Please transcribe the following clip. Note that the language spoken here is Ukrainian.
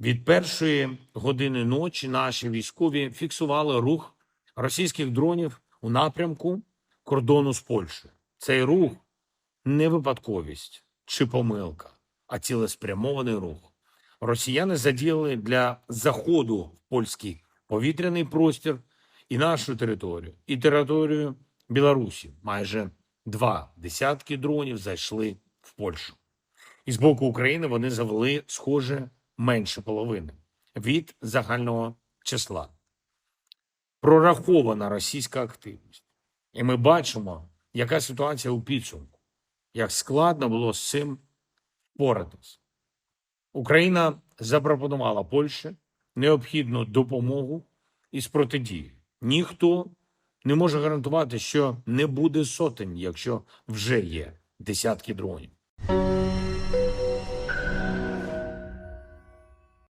Від першої години ночі наші військові фіксували рух російських дронів у напрямку кордону з Польщею. Цей рух не випадковість чи помилка, а цілеспрямований рух. Росіяни задіяли для заходу в польський повітряний простір і нашу територію, і територію Білорусі. Майже два десятки дронів зайшли в Польщу. І з боку України вони завели, схоже, менше половини від загального числа. Прорахована російська активність. І ми бачимо, яка ситуація у підсумку, як складно було з цим впоратись. Україна запропонувала Польщі необхідну допомогу із протидії. Ніхто не може гарантувати, що не буде сотень, якщо вже є десятки дронів.